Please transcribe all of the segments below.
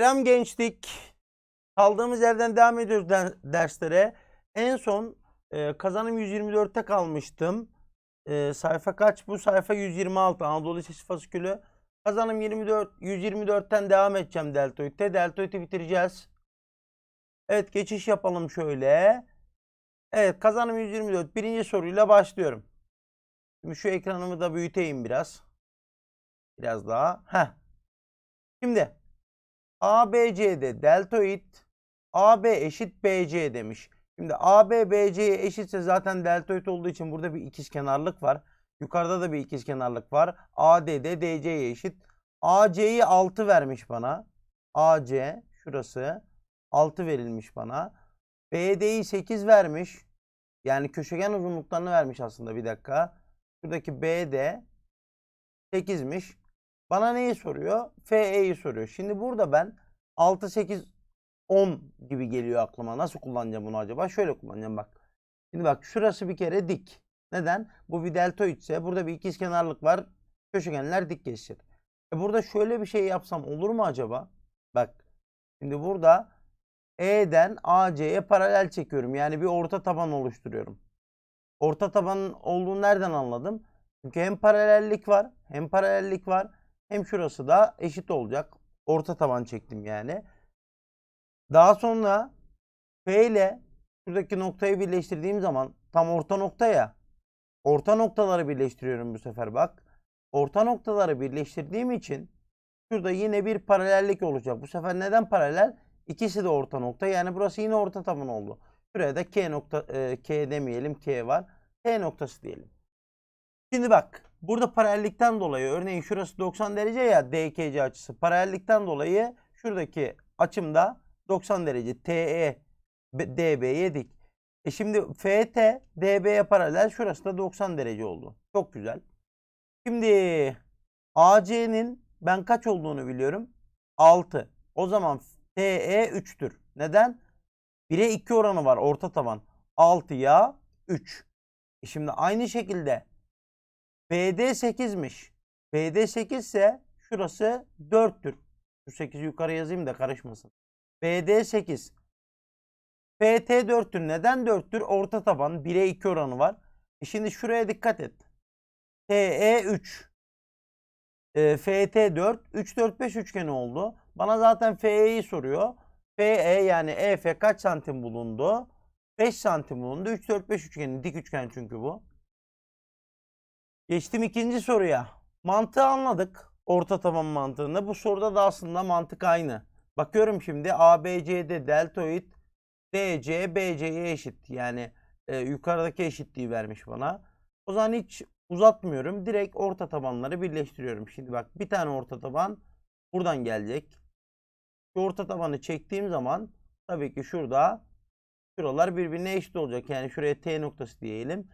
Selam gençlik. Kaldığımız yerden devam ediyoruz der- derslere. En son e, kazanım 124'te kalmıştım. E, sayfa kaç? Bu sayfa 126 Anadolu Lisesi fasikülü. Kazanım 24 124'ten devam edeceğim deltoid'te. Deltoid'i bitireceğiz. Evet geçiş yapalım şöyle. Evet kazanım 124 birinci soruyla başlıyorum. Şimdi şu ekranımı da büyüteyim biraz. Biraz daha. Heh. Şimdi ABC'de deltoid AB eşit BC demiş. Şimdi AB BC'ye eşitse zaten deltoid olduğu için burada bir ikizkenarlık var. Yukarıda da bir ikizkenarlık var. AD de DC'ye eşit. AC'yi 6 vermiş bana. AC şurası 6 verilmiş bana. BD'yi 8 vermiş. Yani köşegen uzunluklarını vermiş aslında bir dakika. Şuradaki BD 8'miş. Bana neyi soruyor? FE'yi soruyor. Şimdi burada ben 6, 8, 10 gibi geliyor aklıma. Nasıl kullanacağım bunu acaba? Şöyle kullanacağım bak. Şimdi bak şurası bir kere dik. Neden? Bu bir deltoidse burada bir ikizkenarlık var. Köşegenler dik geçir. E burada şöyle bir şey yapsam olur mu acaba? Bak. Şimdi burada E'den AC'ye paralel çekiyorum. Yani bir orta taban oluşturuyorum. Orta tabanın olduğunu nereden anladım? Çünkü hem paralellik var, hem paralellik var, hem şurası da eşit olacak. Orta taban çektim yani. Daha sonra F ile şuradaki noktayı birleştirdiğim zaman tam orta nokta ya. Orta noktaları birleştiriyorum bu sefer bak. Orta noktaları birleştirdiğim için şurada yine bir paralellik olacak. Bu sefer neden paralel? İkisi de orta nokta. Yani burası yine orta taban oldu. Şuraya da K nokta e, K demeyelim K var. T noktası diyelim. Şimdi bak burada paralellikten dolayı örneğin şurası 90 derece ya DKC açısı. Paralellikten dolayı şuradaki açımda 90 derece TE DB'ye dik. E şimdi FT DB'ye paralel şurası da 90 derece oldu. Çok güzel. Şimdi AC'nin ben kaç olduğunu biliyorum. 6. O zaman TE 3'tür. Neden? 1'e 2 oranı var orta taban. 6'ya 3. E şimdi aynı şekilde BD 8'miş. BD 8 ise şurası 4'tür. Şu 8'i yukarı yazayım da karışmasın. BD 8. PT 4'tür. Neden 4'tür? Orta taban 1'e 2 oranı var. E şimdi şuraya dikkat et. TE 3. E, FT 4. 3 4 5 üçgeni oldu. Bana zaten FE'yi soruyor. FE yani EF kaç santim bulundu? 5 santim bulundu. 3 4 5 üçgeni dik üçgen çünkü bu. Geçtim ikinci soruya. Mantığı anladık. Orta taban mantığında. Bu soruda da aslında mantık aynı. Bakıyorum şimdi ABC'de deltoid DC BC'ye eşit. Yani e, yukarıdaki eşitliği vermiş bana. O zaman hiç uzatmıyorum. Direkt orta tabanları birleştiriyorum. Şimdi bak bir tane orta taban buradan gelecek. Şu orta tabanı çektiğim zaman tabii ki şurada şuralar birbirine eşit olacak. Yani şuraya T noktası diyelim.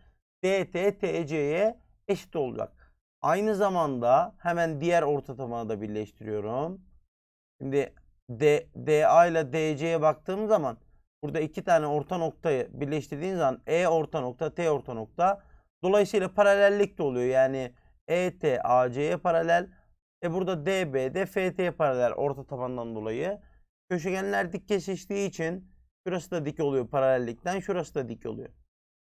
DT TC'ye eşit olacak. Aynı zamanda hemen diğer orta tabanı da birleştiriyorum. Şimdi D, DA ile DC'ye baktığım zaman burada iki tane orta noktayı birleştirdiğin zaman E orta nokta, T orta nokta. Dolayısıyla paralellik de oluyor. Yani ET AC'ye paralel. E burada DB de FT'ye paralel orta tabandan dolayı. Köşegenler dik kesiştiği için şurası da dik oluyor paralellikten, şurası da dik oluyor.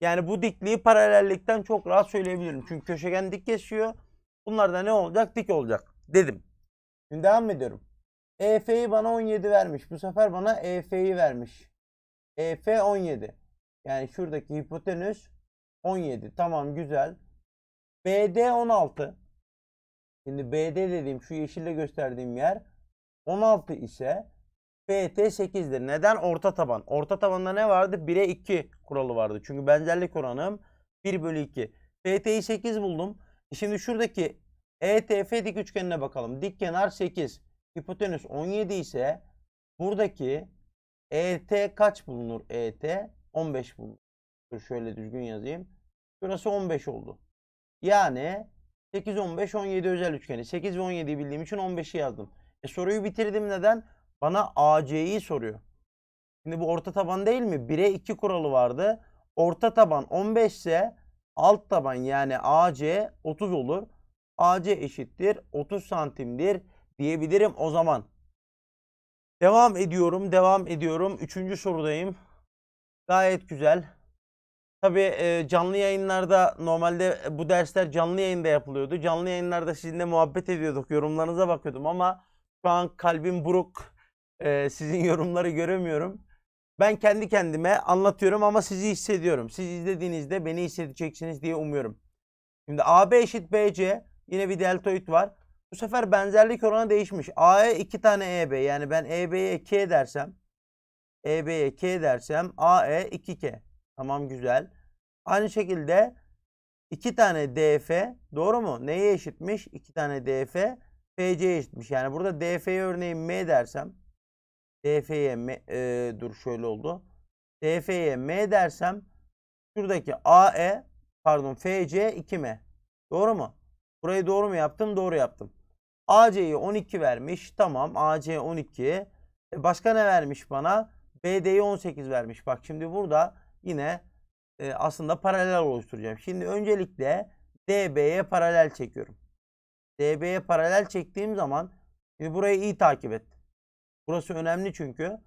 Yani bu dikliği paralellikten çok rahat söyleyebilirim. Çünkü köşegen dik kesiyor. Bunlar da ne olacak? Dik olacak dedim. Şimdi devam ediyorum. EF'yi bana 17 vermiş. Bu sefer bana EF'yi vermiş. EF 17. Yani şuradaki hipotenüs 17. Tamam güzel. BD 16. Şimdi BD dediğim şu yeşille gösterdiğim yer 16 ise FT 8'dir. Neden? Orta taban. Orta tabanda ne vardı? 1'e 2 kuralı vardı. Çünkü benzerlik oranım 1 bölü 2. FT'yi 8 buldum. E Şimdi şuradaki ETF dik üçgenine bakalım. Dik kenar 8. Hipotenüs 17 ise buradaki ET kaç bulunur? ET 15 bulunur. Şöyle düzgün yazayım. Şurası 15 oldu. Yani 8, 15, 17 özel üçgeni. 8 ve 17'yi bildiğim için 15'i yazdım. E soruyu bitirdim neden? Bana AC'yi soruyor. Şimdi bu orta taban değil mi? 1'e 2 kuralı vardı. Orta taban 15 ise alt taban yani AC 30 olur. AC eşittir 30 santimdir diyebilirim o zaman. Devam ediyorum, devam ediyorum. Üçüncü sorudayım. Gayet güzel. Tabii e, canlı yayınlarda normalde bu dersler canlı yayında yapılıyordu. Canlı yayınlarda sizinle muhabbet ediyorduk. Yorumlarınıza bakıyordum ama şu an kalbim buruk. E, sizin yorumları göremiyorum. Ben kendi kendime anlatıyorum ama sizi hissediyorum. Siz izlediğinizde beni hissedeceksiniz diye umuyorum. Şimdi AB eşit BC yine bir deltoid var. Bu sefer benzerlik oranı değişmiş. A'ya iki tane EB yani ben EB'ye K dersem EB'ye K dersem AE 2K. Tamam güzel. Aynı şekilde iki tane DF doğru mu? Neye eşitmiş? İki tane DF FC'ye eşitmiş. Yani burada DF'ye örneğin M dersem DF'ye M e, dur şöyle oldu. DF'ye M dersem şuradaki AE pardon FC 2M. Doğru mu? Burayı doğru mu yaptım? Doğru yaptım. AC'yi 12 vermiş. Tamam AC 12. E başka ne vermiş bana? BD'yi 18 vermiş. Bak şimdi burada yine e, aslında paralel oluşturacağım. Şimdi öncelikle DB'ye paralel çekiyorum. DB'ye paralel çektiğim zaman şimdi burayı iyi takip et. Burası önemli çünkü.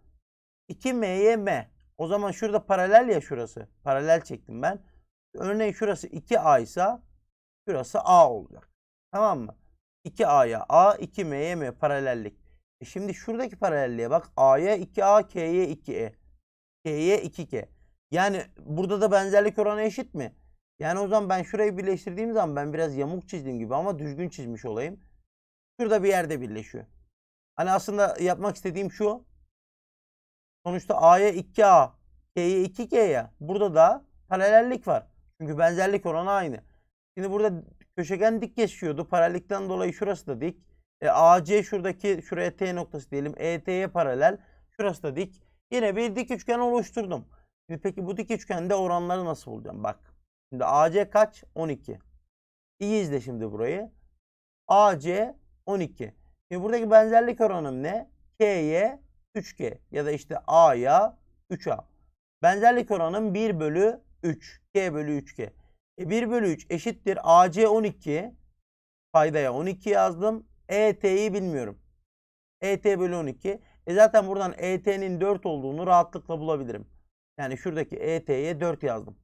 2M'ye M. O zaman şurada paralel ya şurası. Paralel çektim ben. Örneğin şurası 2A ise şurası A olacak. Tamam mı? 2A'ya A, 2M'ye M paralellik. E şimdi şuradaki paralelliğe bak. A'ya 2A, K'ye 2E. K'ye 2K. Yani burada da benzerlik oranı eşit mi? Yani o zaman ben şurayı birleştirdiğim zaman ben biraz yamuk çizdiğim gibi ama düzgün çizmiş olayım. Şurada bir yerde birleşiyor. Hani aslında yapmak istediğim şu. Sonuçta A'ya 2A, K'ye 2K ya. Burada da paralellik var. Çünkü benzerlik oranı aynı. Şimdi burada köşegen dik geçiyordu. Paralellikten dolayı şurası da dik. E, AC şuradaki şuraya T noktası diyelim. ET'ye paralel. Şurası da dik. Yine bir dik üçgen oluşturdum. Şimdi peki bu dik üçgende oranları nasıl bulacağım? Bak. Şimdi AC kaç? 12. İyi izle şimdi burayı. AC 12. Şimdi buradaki benzerlik oranım ne? K'ye 3K ya da işte A'ya 3A. Benzerlik oranım 1 bölü 3. K bölü 3K. E 1 bölü 3 eşittir. AC 12. Paydaya 12 yazdım. ET'yi bilmiyorum. ET bölü 12. E zaten buradan ET'nin 4 olduğunu rahatlıkla bulabilirim. Yani şuradaki ET'ye 4 yazdım.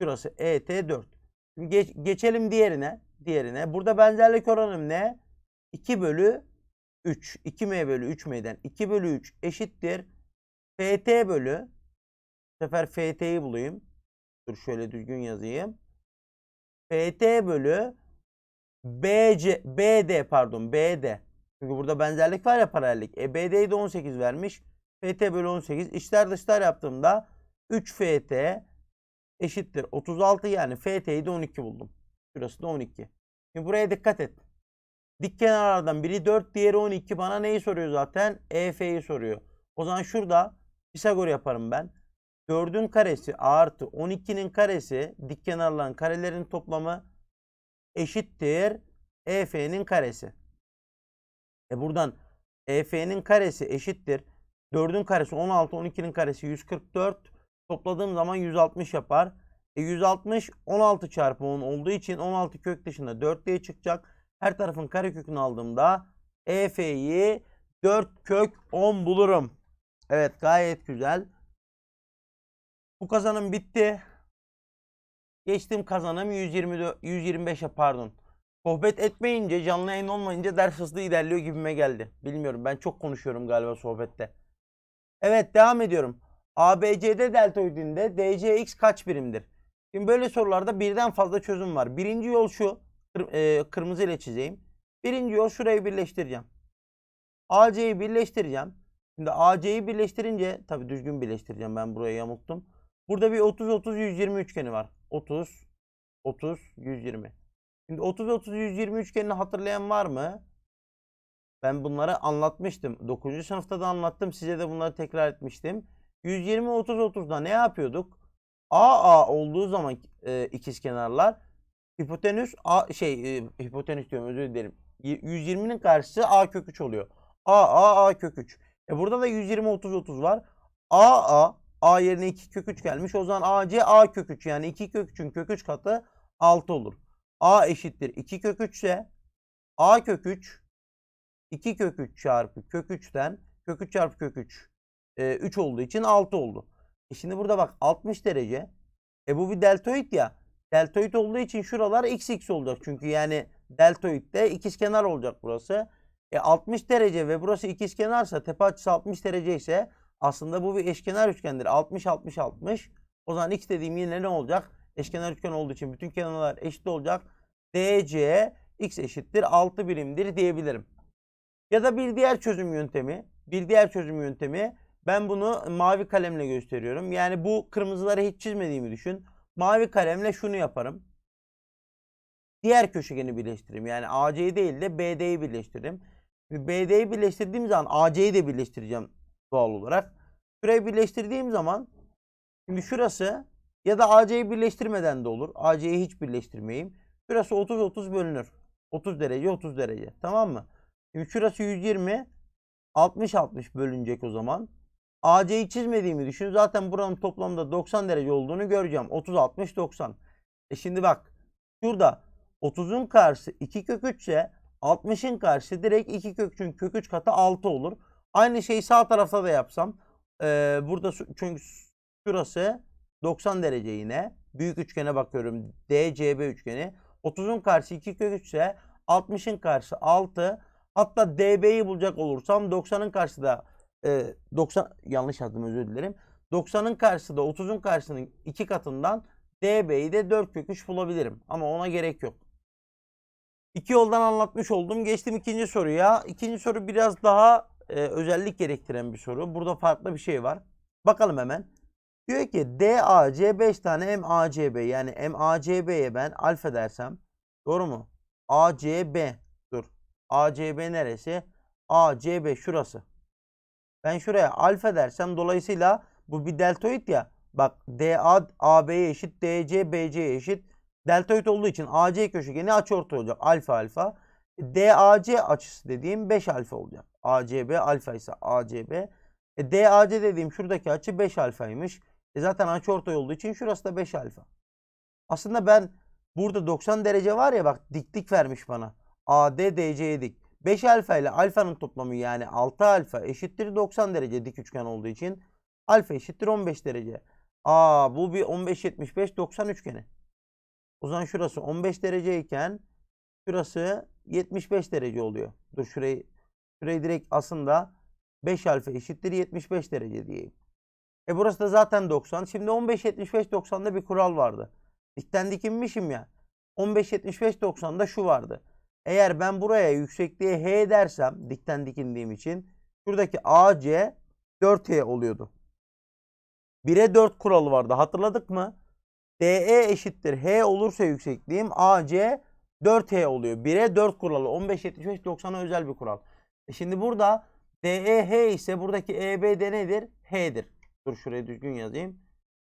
Şurası ET 4. Şimdi geç, geçelim diğerine. Diğerine. Burada benzerlik oranım ne? 2 bölü 3. 2M bölü 3M'den 2 bölü 3 eşittir. FT bölü bu sefer FT'yi bulayım. Dur şöyle düzgün yazayım. FT bölü BC, BD pardon BD. Çünkü burada benzerlik var ya paralellik. E BD'yi de 18 vermiş. FT bölü 18. İçler dışlar yaptığımda 3 FT eşittir 36 yani FT'yi de 12 buldum. Şurası da 12. Şimdi buraya dikkat et. Dik kenarlardan biri 4 diğeri 12 bana neyi soruyor zaten? EF'yi soruyor. O zaman şurada Pisagor yaparım ben. 4'ün karesi artı 12'nin karesi dik kenarların karelerin toplamı eşittir EF'nin karesi. E buradan EF'nin karesi eşittir. 4'ün karesi 16, 12'nin karesi 144. Topladığım zaman 160 yapar. E 160 16 çarpı 10 olduğu için 16 kök dışında 4 diye çıkacak. Her tarafın karekökünü aldığımda EF'yi 4 kök 10 bulurum. Evet gayet güzel. Bu kazanım bitti. Geçtiğim kazanım 120 125'e pardon. Sohbet etmeyince, canlı yayın olmayınca ders hızlı ilerliyor gibime geldi. Bilmiyorum ben çok konuşuyorum galiba sohbette. Evet devam ediyorum. ABCD deltoidinde DCX kaç birimdir? Şimdi böyle sorularda birden fazla çözüm var. Birinci yol şu. E, kırmızı ile çizeyim. Birinci yol şurayı birleştireceğim. AC'yi birleştireceğim. Şimdi AC'yi birleştirince tabi düzgün birleştireceğim ben buraya yamulttum. Burada bir 30 30 120 üçgeni var. 30 30 120. Şimdi 30 30 120 üçgenini hatırlayan var mı? Ben bunları anlatmıştım. 9. sınıfta da anlattım. Size de bunları tekrar etmiştim. 120 30 30'da ne yapıyorduk? AA olduğu zaman e, ikizkenarlar hipotenüs A şey e, hipotenüs diyorum özür dilerim. 120'nin karşısı A kök 3 oluyor. A A A kök 3. E burada da 120 30 30 var. A A A yerine 2 kök 3 gelmiş. O zaman AC A kök 3 yani 2 kök 3'ün kök 3 katı 6 olur. A eşittir 2 kök 3 ise A kök 3 2 kök 3 çarpı kök 3'ten Kök 3 çarpı kök 3. 3 olduğu için 6 oldu. E şimdi burada bak 60 derece. E bu bir deltoid ya. Deltoid olduğu için şuralar x x olacak. Çünkü yani deltoidde ikizkenar olacak burası. E 60 derece ve burası ikizkenarsa tepe açısı 60 derece ise aslında bu bir eşkenar üçgendir. 60 60 60. O zaman x dediğim yine ne olacak? Eşkenar üçgen olduğu için bütün kenarlar eşit olacak. DC x eşittir 6 birimdir diyebilirim. Ya da bir diğer çözüm yöntemi, bir diğer çözüm yöntemi ben bunu mavi kalemle gösteriyorum. Yani bu kırmızıları hiç çizmediğimi düşün. Mavi kalemle şunu yaparım. Diğer köşegeni birleştiririm. Yani AC'yi değil de BD'yi birleştiririm. BD'yi birleştirdiğim zaman AC'yi de birleştireceğim doğal olarak. Şurayı birleştirdiğim zaman şimdi şurası ya da AC'yi birleştirmeden de olur. AC'yi hiç birleştirmeyeyim. Şurası 30 30 bölünür. 30 derece 30 derece. Tamam mı? Şimdi şurası 120 60 60 bölünecek o zaman. AC'yi çizmediğimi düşün. Zaten buranın toplamda 90 derece olduğunu göreceğim. 30 60 90. E şimdi bak şurada 30'un karşısı 2 kök 3 ise 60'ın karşısı direkt 2 kök 3'ün kök 3 katı 6 olur. Aynı şeyi sağ tarafta da yapsam. Ee, burada çünkü şurası 90 derece yine. Büyük üçgene bakıyorum. DCB üçgeni. 30'un karşısı 2 kök 3 ise 60'ın karşısı 6. Hatta DB'yi bulacak olursam 90'ın karşısı da e, 90 yanlış yazdım özür dilerim. 90'ın karşısı da 30'un karşısının 2 katından DB'yi de 4 kök 3 bulabilirim. Ama ona gerek yok. İki yoldan anlatmış oldum. Geçtim ikinci soruya. İkinci soru biraz daha e, özellik gerektiren bir soru. Burada farklı bir şey var. Bakalım hemen. Diyor ki DAC 5 tane MACB yani MACB'ye ben alfa dersem doğru mu? ACB dur. ACB neresi? ACB şurası. Ben şuraya alfa dersem dolayısıyla bu bir deltoid ya. Bak DA AB'ye eşit, DC BC'ye eşit. Deltoid olduğu için AC köşegeni açıortay olacak. Alfa alfa. DAC açısı dediğim 5 alfa olacak. ACB alfa ise ACB. E, DAC dediğim şuradaki açı 5 alfaymış. E zaten açıortay olduğu için şurası da 5 alfa. Aslında ben burada 90 derece var ya bak diklik vermiş bana. AD DC'ye dik. 5 alfa ile alfanın toplamı yani 6 alfa eşittir 90 derece dik üçgen olduğu için alfa eşittir 15 derece. Aa bu bir 15 75 90 üçgeni. O zaman şurası 15 dereceyken şurası 75 derece oluyor. Dur şurayı şurayı direkt aslında 5 alfa eşittir 75 derece diyeyim. E burası da zaten 90. Şimdi 15 75 90'da bir kural vardı. Dikten dikinmişim ya. 15 75 90'da şu vardı. Eğer ben buraya yüksekliğe h dersem dikten dikindiğim için şuradaki AC 4h oluyordu. 1'e 4 kuralı vardı. Hatırladık mı? DE eşittir H olursa yüksekliğim AC 4H oluyor. 1'e 4 kuralı. 15 75 90'a özel bir kural. E şimdi burada DEH ise buradaki EB de nedir? H'dir. Dur şuraya düzgün yazayım.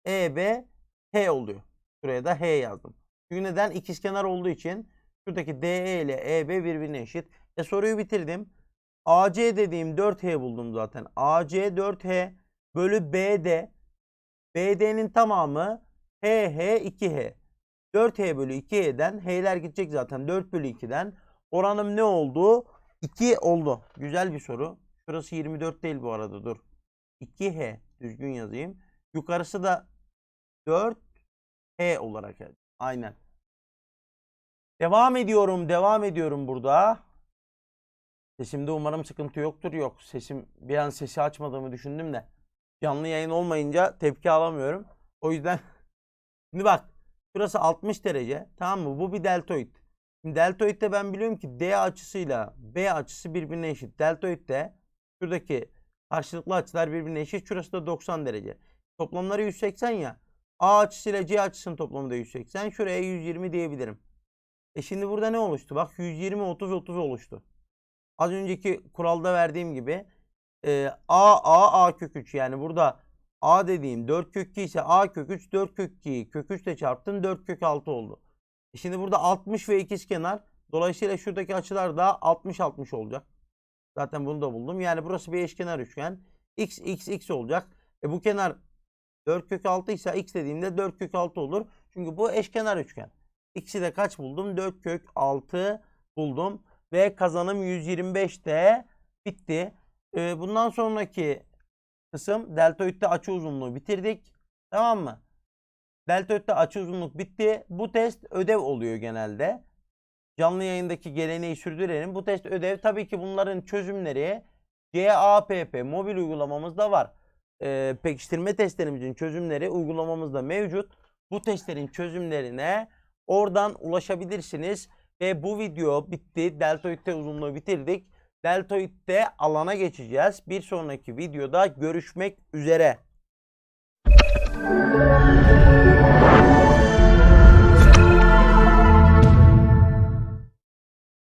EB H oluyor. Şuraya da H yazdım. Çünkü neden? İkizkenar olduğu için şuradaki DE ile EB birbirine eşit. E soruyu bitirdim. AC dediğim 4H buldum zaten. AC 4H bölü BD. BD'nin tamamı HH 2H. 4H bölü 2H'den H'ler gidecek zaten 4 bölü 2'den. Oranım ne oldu? 2 oldu. Güzel bir soru. Şurası 24 değil bu arada dur. 2H düzgün yazayım. Yukarısı da 4H olarak. Aynen. Devam ediyorum. Devam ediyorum burada. Sesimde umarım sıkıntı yoktur. Yok. Sesim bir an sesi açmadığımı düşündüm de. Canlı yayın olmayınca tepki alamıyorum. O yüzden Şimdi bak şurası 60 derece tamam mı? Bu bir deltoid. Şimdi deltoidde ben biliyorum ki D açısıyla B açısı birbirine eşit. Deltoidde şuradaki karşılıklı açılar birbirine eşit. Şurası da 90 derece. Toplamları 180 ya. A açısıyla C açısının toplamı da 180. Şuraya 120 diyebilirim. E şimdi burada ne oluştu? Bak 120 30 30 oluştu. Az önceki kuralda verdiğim gibi e, A A A kök 3 yani burada A dediğim 4 kök 2 ise A kök 3 4 kök 2'yi kök 3 ile çarptın 4 kök 6 oldu. E şimdi burada 60 ve ikizkenar. Dolayısıyla şuradaki açılar da 60 60 olacak. Zaten bunu da buldum. Yani burası bir eşkenar üçgen. X x x olacak. E bu kenar 4 kök 6 ise x dediğimde 4 kök 6 olur. Çünkü bu eşkenar üçgen. X'i de kaç buldum? 4 kök 6 buldum. Ve kazanım 125'te bitti. Ee, bundan sonraki kısım deltoidde açı uzunluğu bitirdik. Tamam mı? Deltoidde açı uzunluk bitti. Bu test ödev oluyor genelde. Canlı yayındaki geleneği sürdürelim. Bu test ödev. Tabii ki bunların çözümleri CAPP mobil uygulamamızda var. Ee, pekiştirme testlerimizin çözümleri uygulamamızda mevcut. Bu testlerin çözümlerine oradan ulaşabilirsiniz. Ve bu video bitti. Deltoid'de uzunluğu bitirdik. Deltoid'de alana geçeceğiz. Bir sonraki videoda görüşmek üzere.